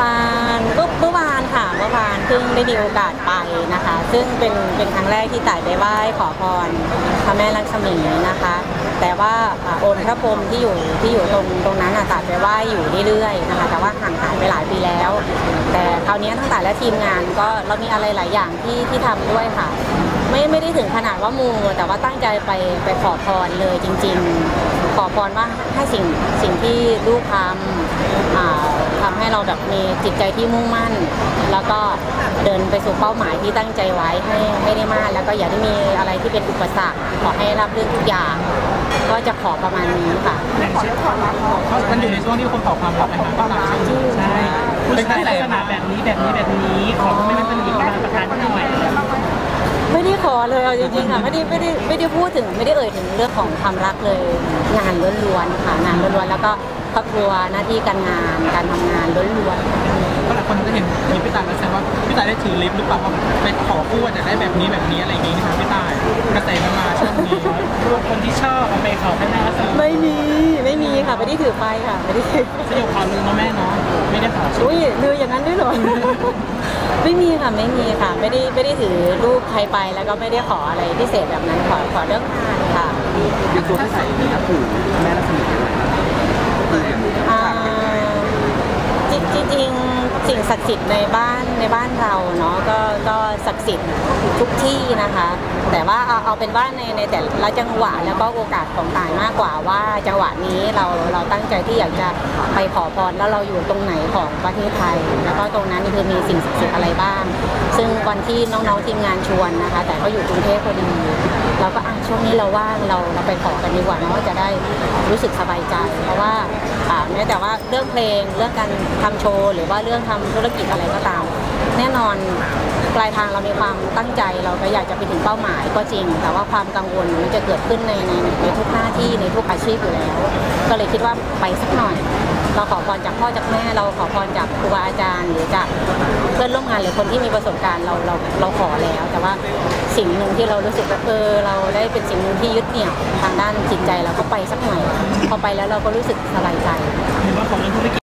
อ่าเมื่อเมื่อวานค่ะเมื่อวานเพิ่งได้มีโอกาสไปนะคะ ซึ่งเป็นเป็นครั้งแรกที่ต่ายไปไหว้ขอพรพระแม่ลักษมีนะคะ แต่ว่าอ่าองค์พระพรหมที่อยู่ที่อยู่ตรงตรงนั้นอะต่ายไปไหว้อยู่เรื่อยๆนะคะแต่ว่าห่างหายไปหลายปีแล้ว แต่คราวนี้ทั้งต่ายและทีมงานก็เรามีอะไรหลายอย่างที่ที่ทำด้วยค่ะ ไม่ไม่ได้ถึงขนาดว่ามูแต่ว่าตั้งใจไปไปขอพรเลยจริง ๆ ขอพรว่าให้สิ่งสิ่งที่ลูกทำอ่าทำให้เราแบบมีจิตใจที่มุ่งมั่น แล้วก็เดินไปสู่เป้าหมายที่ตั้งใจไว้ให้ให้ได้มาก แล้วก็อย่าได้มีอะไรที่เป็นอุปสรรคขอให้รับเรื่องทุกอย่าง ก็จะขอประมาณนี้ค่ะ อย่างเช่นมันอยู่ในช่วงที่คนขอความรักนะคะความรักใช่เป็นลักษณะแบบนี้แบบนี้แบบนี้ขอไม่เป็นหญิงมาประทานหน่อย ไม่ได้ขอเลยเอา จริงๆค่ะไม่ได้ไม่ได้ไม่ได้พูดถึงไม่ได้เอ่ยถึงเรื่องของความรักเลยงานล้วนๆค่ะงานล้วนๆแล้วก็ครอบครัวหน้าที่การงานการทำงานล้วนๆก็หลายคนก็เห็นมีพี่ตายมาแซวว่าพี่ตายได้ถือลิฟต์หรือเปล่าว่าไปขอพูดจะได้แบบนี้แบบนี้อะไรอย่างงี้นะคะพี่ตายกระแสมันมาช่วงนี้รวมคนที่ชอบเอาไปขอให้แม่สไม่มีไม่มีค่ะไม่ได้ถือไปค่ะไม่ได้ถือ สยบความนึงเนาะแม่เนาะไม่ได้ขอ อุ้ยลืออย่างนั้นด้วยเหรอไม่มีค่ะไม่มีค่ะ ไม่ได้ไม่ได้ถือรูปใครไปแล้วก็ไม่ได้ขออะไรพิเศษแบบนั้นขอขอเรื่องงานค่ะยังตัวที่ใส่นี่นะคือแม่รัศมีอะไรออย่างนี้ อ่าจริงจริงๆสิ่ง ศักดิ์สิทธิ์ในบ้านในบ้านเราเนาะก็ก็ศักดิ์สิทธิ์ทุกที่นะคะ แต่ว่าเอาเอาเป็นว่าในในแต่ละจังหวะแล้วก็โอกาสของต่างมากกว่าว่าจังหวะนี้เราเราตั้งใจที่อยากจะไปขอพรแล้วเราอยู่ตรงไหนของประเทศไทย แล้วก็ตรงนั้นคือมีสิ่งศักดิ์สิทธิ์อะไรบ้าง ซึ่งวันที่น้องๆทีมงานชวนนะคะ แต่ก็อยู่กรุงเทพพอดี เราก็อะช่วงนี้เราว่างเราเราไปขอกันดีกว่าเนาะจะได้รู้สึกสบายใจ เพราะว่าอ่าแม้แต่ว่าเรื่องเพลงเรื่องการทำโชว์ หรือว่าเรื่องทำธุรกิจอะไรก็ตาม แน่นอนปลายทางเรามีความตั้งใจเราก็อยากจะไปถึงเป้าหมายก็จริง แต่ว่าความกังวลมันจะเกิดขึ้นในในในทุกหน้าที่ในทุกอาชีพอยู่แล้ว ก็เลยคิดว่าไปสักหน่อย เราขอพรจากพ่อจากแม่ เราขอพรจากครูบาอาจารย์หรือจาก เพื่อนร่วมงานหรือคนที่มีประสบการณ์เราเราเราขอแล้ว แต่ว่าสิ่งหนึ่งที่เรารู้สึกว่าเออเราได้เป็นสิ่งหนึ่งที่ยึดเหนี่ยวทางด้านจิตใจเราก็ไปสักหน่อยพอไปแล้วเราก็รู้สึกสบายใจหรือว่าของเรื่องธุรกิจ